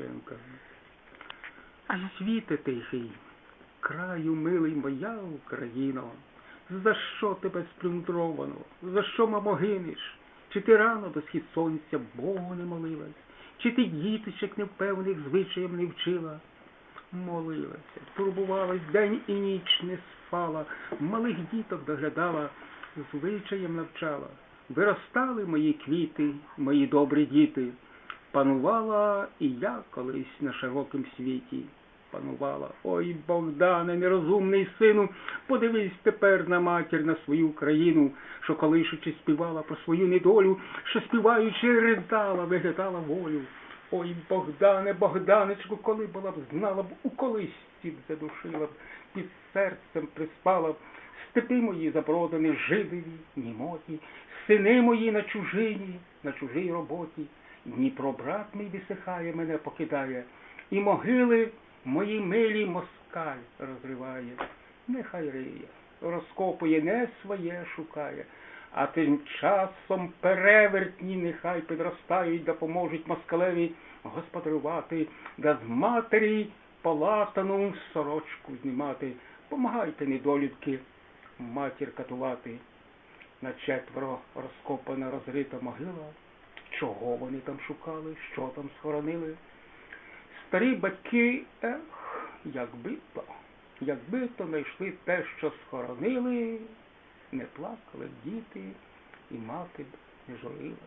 Шевченка. Світе тихий, краю милий моя Україно, за що тебе сплюндровано, за що мамо гинеш? Чи ти рано до схід сонця Богу не молилась, чи ти діточок невпевних звичаєм не вчила? Молилася, турбувалась, день і ніч не спала, малих діток доглядала, звичаєм навчала. Виростали мої квіти, мої добрі діти. Панувала і я колись на широкім світі. Панувала. Ой, Богдане, нерозумний сину, подивись тепер на матір, на свою країну, що колишучи співала про свою недолю, що співаючи ридала, вигадала волю. Ой, Богдане, Богданечку, коли була б знала б, у колисці б задушила б, під серцем приспала б, степи мої забродані, жидові, німоті, сини мої на чужині, на чужій роботі. Дніпро брат мій висихає, мене покидає, і могили мої милі москаль розриває. Нехай риє, розкопує, не своє шукає, а тим часом перевертні нехай підростають, допоможуть москалеві господарювати, да з матері полатану сорочку знімати. Помагайте, недолюдки, матір катувати. На четверо розкопана розрита могила. Чого вони там шукали, що там схоронили? Старі батьки, ех, якби то, якби то знайшли те, що схоронили, не плакали б діти, і мати б не журилась.